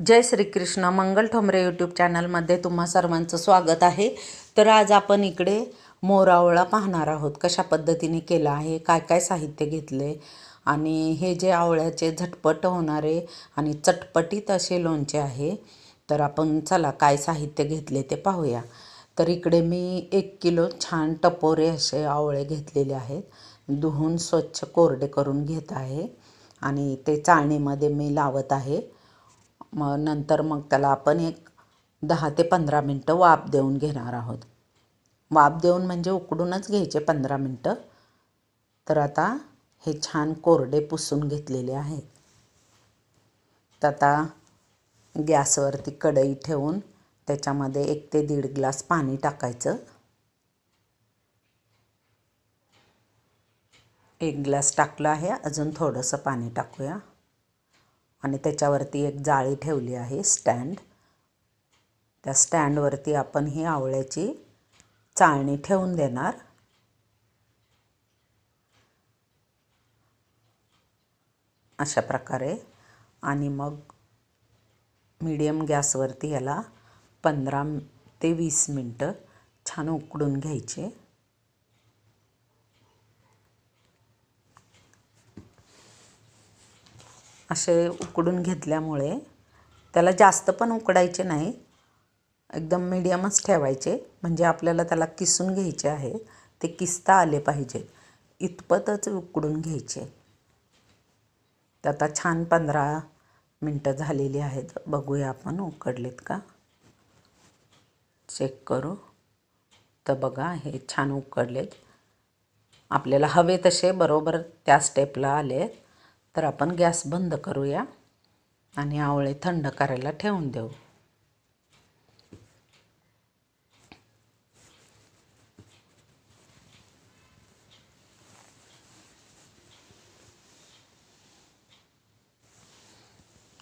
जय Shrikrishna Mangal Thombare YouTube चॅनलमध्ये तुम्हा सर्वांचं स्वागत आहे. तर आज आपण इकडे मोरावळा पाहणार आहोत. कशा पद्धतीने केला आहे काय काय साहित्य घेतले आणि हे जे आवळ्याचे झटपट होणारे आणि चटपटीत असे लोणचे आहे तर आपण चला काय साहित्य घेतले ते पाहूया. तर इकडे मी एक किलो छान टपोरे असे आवळे घेतलेले आहेत. धुवून स्वच्छ कोरडे करून घेत आहे आणि ते चाळणीमध्ये मी लावत आहे. मग नंतर मग त्याला आपण एक दहा ते पंधरा मिनटं वाफ देऊन घेणार आहोत. वाफ देऊन म्हणजे उकडूनच घ्यायचे पंधरा मिनटं. तर आता हे छान कोरडे पुसून घेतलेले आहेत. तर आता गॅसवरती कढई ठेवून त्याच्यामध्ये एक ते दीड ग्लास पाणी टाकायचं. एक ग्लास टाकलं आहे. अजून थोडंसं पाणी टाकूया. आणि त्याच्यावरती एक जाळी ठेवली आहे स्टँड. त्या स्टँडवरती आपण ही आवळ्याची चाळणी ठेवून देणार. अशा प्रकारे. आणि मग मीडियम गॅसवरती याला पंधरा ते वीस मिनटं छान उकडून घ्यायचे. असे उकडून घेतल्यामुळे त्याला जास्त पण उकडायचे नाही. एकदम मीडियमच ठेवायचे. म्हणजे आपल्याला त्याला किसून घ्यायचे आहे. ते किसता आले पाहिजे. इतपतच उकडून घ्यायचे. तर आता छान पंधरा मिनटं झालेली आहेत. बघूया आपण उकडलेत का? चेक करू. तर बघा हे छान उकडलेत. आपल्याला हवे तसे बरोबर त्या स्टेपला आले तर आपण गॅस बंद करूया आणि आवळे थंड करायला ठेवून देऊ.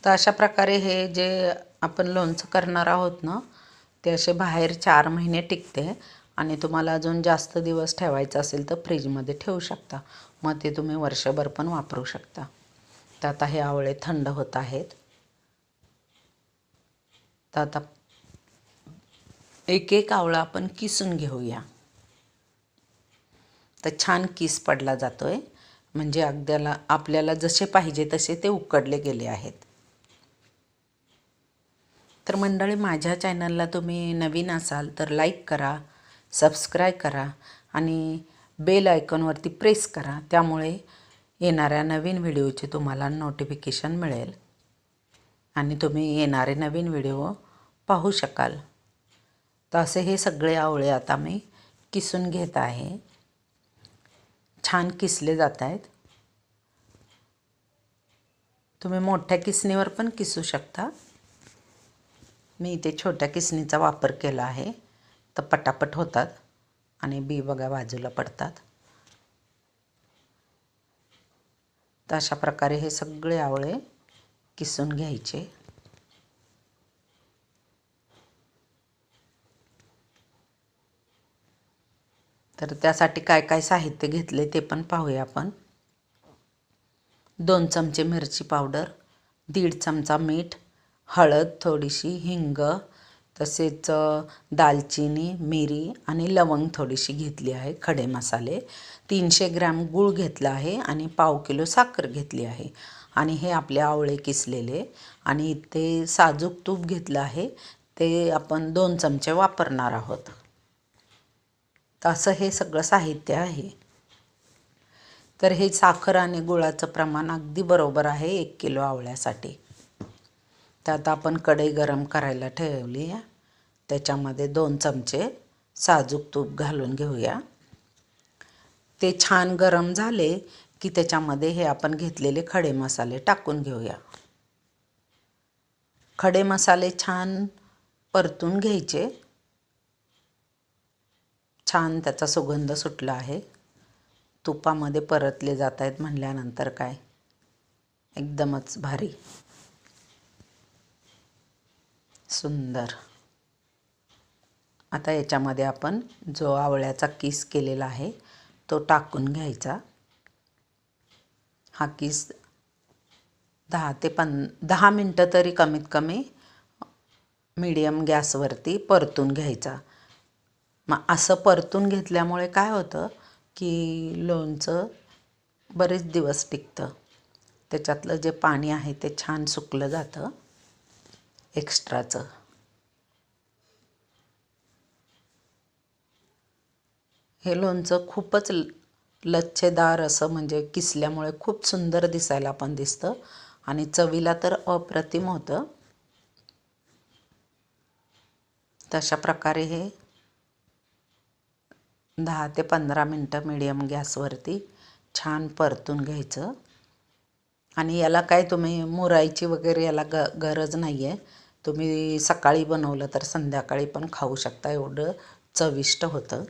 तर अशा प्रकारे हे जे आपण लोणचं करणार आहोत ना ते असे बाहेर चार महिने टिकते आणि तुम्हाला अजून जास्त दिवस ठेवायचं असेल तर फ्रीजमध्ये ठेवू शकता. मग ते तुम्ही वर्षभर पण वापरू शकता. तर आता हे आवळे थंड होत आहेत. तर आता एक एक आवळा आपण किसून घेऊया. तर छान किस पडला जातो आहे म्हणजे अगद्याला आपल्याला जसे पाहिजे तसे ते उकडले गेले आहेत. तर मंडळी माझ्या चॅनलला तुम्ही नवीन असाल तर लाईक करा सबस्क्राईब करा आणि बेल आयकॉनवरती प्रेस करा. त्यामुळे येणाऱ्या नवीन व्हिडिओचे तुम्हाला नोटिफिकेशन मिळेल. आणि तुम्ही येणारे नवीन व्हिडिओ पाहू शकाल. तर असे हे सगळे आवळे आता मी किसून घेत आहे. छान किसले जात आहेत. तुम्ही मोठ्या किसणीवर पण किसू शकता. मी इथे छोट्या किसणीचा वापर केला आहे. तर पटापट होतात आणि बी बघा बाजूला पडतात. तर अशा प्रकारे हे सगळे आवळे किसून घ्यायचे. तर त्यासाठी काय काय साहित्य घेतले ते पण पाहूया आपण. दोन चमचे मिरची पावडर दीड चमचा मीठ हळद थोडीशी हिंग तसेच दालचिनी मिरी आणि लवंग थोडीशी घेतली आहे खडे मसाले. तीनशे ग्रॅम गूळ घेतला आहे आणि पाव किलो साखर घेतली आहे. आणि हे आपले आवळे किसलेले. आणि इथे साजूक तूप घेतलं आहे. ते आपण दोन चमचे वापरणार आहोत. तर असं हे सगळं साहित्य आहे. तर हे साखर आणि गुळाचं प्रमाण अगदी बरोबर आहे एक किलो आवळ्यासाठी. तर आता आपण कढई गरम करायला ठेवली आहे. त्याच्यामध्ये दोन चमचे साजूक तूप घालून घेऊया. ते छान गरम झाले की त्याच्यामध्ये हे आपण घेतलेले खडे मसाले टाकून घेऊया. खडे मसाले छान परतून घ्यायचे. छान त्याचा सुगंध सुटला आहे. तुपामध्ये परतले जात आहेत म्हणल्यानंतर काय? एकदमच भारी. सुंदर. आता याच्यामध्ये आपण जो आवळ्याचा किस केलेला आहे तो टाकून घ्यायचा. हा किस दहा ते पन दहा मिनटं तरी कमीत कमी मीडियम गॅसवरती परतून घ्यायचा. मग असं परतून घेतल्यामुळे काय होतं की लोणचं बरेच दिवस टिकतं. त्याच्यातलं जे पाणी आहे ते छान सुकलं जातं. एक्स्ट्राचं हे लोणचं खूपच ल लच्छेदार असं म्हणजे किसल्यामुळे खूप सुंदर दिसायला पण दिसतं. आणि चवीला तर अप्रतिम होतं. तशा प्रकारे हे दहा ते पंधरा मिनटं मिडियम गॅसवरती छान परतून घ्यायचं. आणि याला काय तुम्ही मुरायची वगैरे याला ग गरज नाही आहे तुम्ही सकाळी बनवलं तर संध्याकाळी पण खाऊ शकता. एवढं चविष्ट होतं.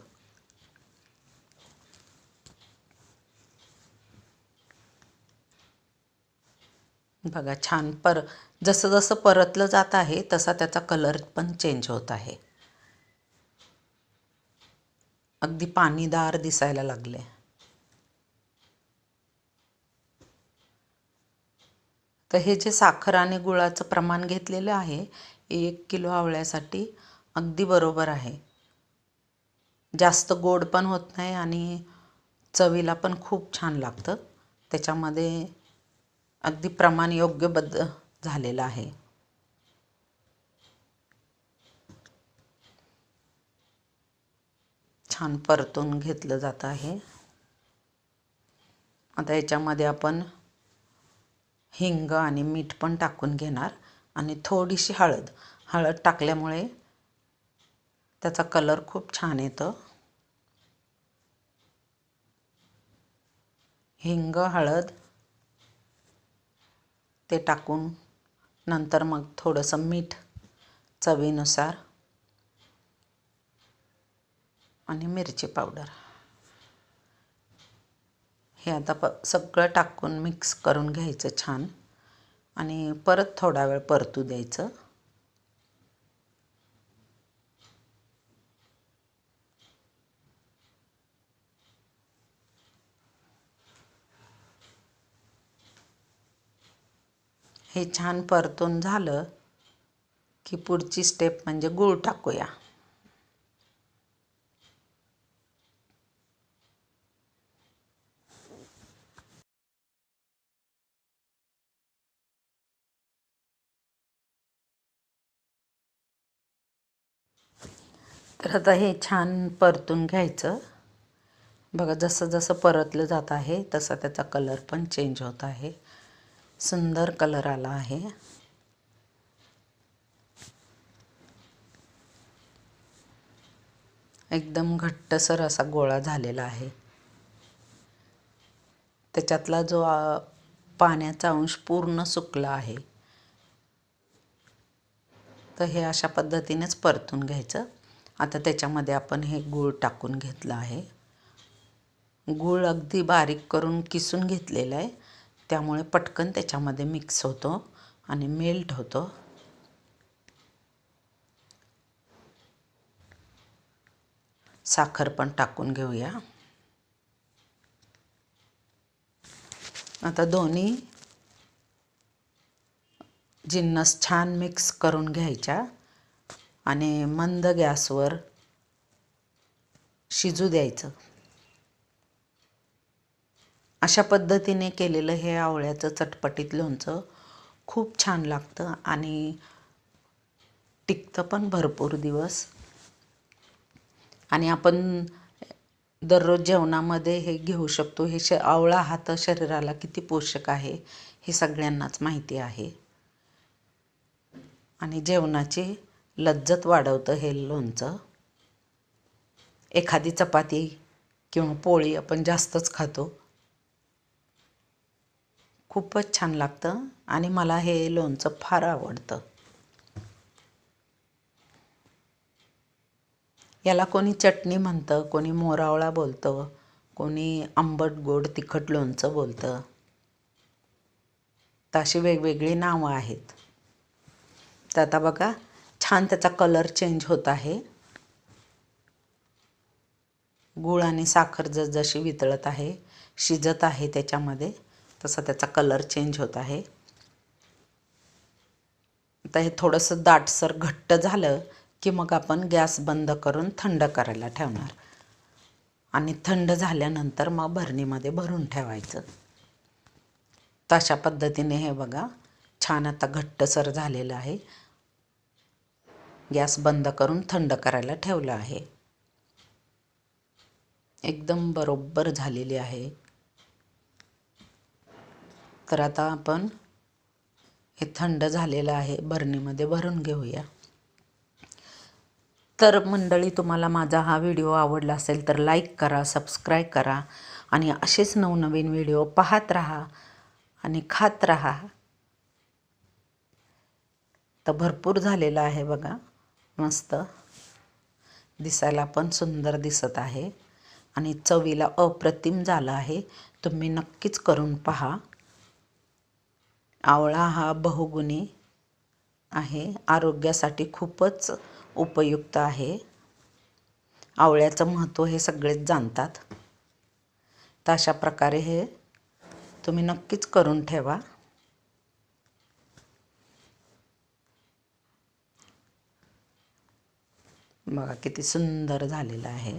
बघा छान. पर जसं जसं परतलं जात आहे तसा त्याचा कलर पण चेंज होत आहे. अगदी पाणीदार दिसायला लागले. तर हे जे साखर आणि गुळाचं प्रमाण घेतलेलं आहे एक किलो आवळ्यासाठी अगदी बरोबर आहे. जास्त गोड पण होत नाही आणि चवीला पण खूप छान लागतं. त्याच्यामध्ये अगदी प्रमाण योग्य बद्ध झालेलं आहे. छान परतून घेतलं जात आहे. आता याच्यामध्ये आपण हिंग आणि मीठ पण टाकून घेणार आणि थोडीशी हळद. हळद टाकल्यामुळे त्याचा कलर खूप छान येतं. हिंग हळद ते टाकून नंतर मग थोडंसं मीठ चवीनुसार आणि मिरची पावडर. हे आता प सगळं टाकून मिक्स करून घ्यायचं छान. आणि परत थोडा वेळ परतू द्यायचं. हे छान परतून झालं की पुढची स्टेप म्हणजे गूळ टाकूया. तर आता हे छान परतून घ्यायचं. बघा जसं जसं परतलं जात आहे तसा त्याचा कलर पण चेंज होत आहे. सुंदर कलर आला आहे. एकदम घट्टसर असा गोळा झालेला आहे. त्याच्यातला जो पाण्याचा अंश पूर्ण सुकला आहे. तर हे अशा पद्धतीनेच परतून घ्यायचं. आता त्याच्यामध्ये आपण हे गूळ टाकून घेतलं आहे. गूळ अगदी बारीक करून किसून घेतलेलं आहे. त्यामुळे पटकन त्याच्यामध्ये मिक्स होतो आणि मेल्ट होतो. साखर पण टाकून घेऊया. आता दोन्ही जिन्नस छान मिक्स करून घ्यायच्या आणि मंद गॅसवर शिजू द्यायचं. अशा पद्धतीने केलेलं हे आवळ्याचं चटपटीत लोणचं खूप छान लागतं आणि टिकतं पण भरपूर दिवस. आणि आपण दररोज जेवणामध्ये हे घेऊ शकतो. हे श आवळा हा तर शरीराला किती पोषक आहे हे सगळ्यांनाच माहिती आहे. आणि जेवणाची लज्जत वाढवतं हे लोणचं. एखादी चपाती किंवा पोळी आपण जास्तच खातो. खूपच छान लागतं आणि मला हे लोणचं फार आवडतं. याला कोणी चटणी म्हणतं कोणी मोरावळा बोलतं कोणी आंबट गोड तिखट लोणचं बोलतं. तर अशी वेगवेगळी नावं आहेत. तर आता बघा छान त्याचा कलर चेंज होत आहे. गूळ आणि साखर जसजशी वितळत आहे शिजत आहे त्याच्यामध्ये. तसा त्याचा कलर चेंज होत आहे. आता हे थोडंसं दाटसर घट्ट झालं की मग आपण गॅस बंद करून थंड करायला ठेवणार. आणि थंड झाल्यानंतर मग भरणीमध्ये भरून ठेवायचं. तशा पद्धतीने हे बघा छान आता घट्टसर झालेलं आहे. गॅस बंद करून थंड करायला ठेवलं आहे. एकदम बरोबर झालेली आहे. तर आता आपण हे थंड झालेलं आहे बरणीमध्ये भरून घेऊया. तर मंडळी तुम्हाला माझा हा व्हिडिओ आवडला असेल तर लाईक करा सबस्क्राईब करा आणि असेच नवनवीन व्हिडिओ पाहत राहा आणि खात राहा. तर भरपूर झालेलं आहे बघा मस्त. दिसायला पण सुंदर दिसत आहे आणि चवीला अप्रतिम झालं आहे. तुम्ही नक्कीच करून पहा. आवळा हा बहुगुणी आहे. आरोग्यासाठी खूपच उपयुक्त आहे. आवळ्याचं महत्त्व हे सगळेच जाणतात. तर अशा प्रकारे हे तुम्ही नक्कीच करून ठेवा. बघा किती सुंदर झालेलं आहे.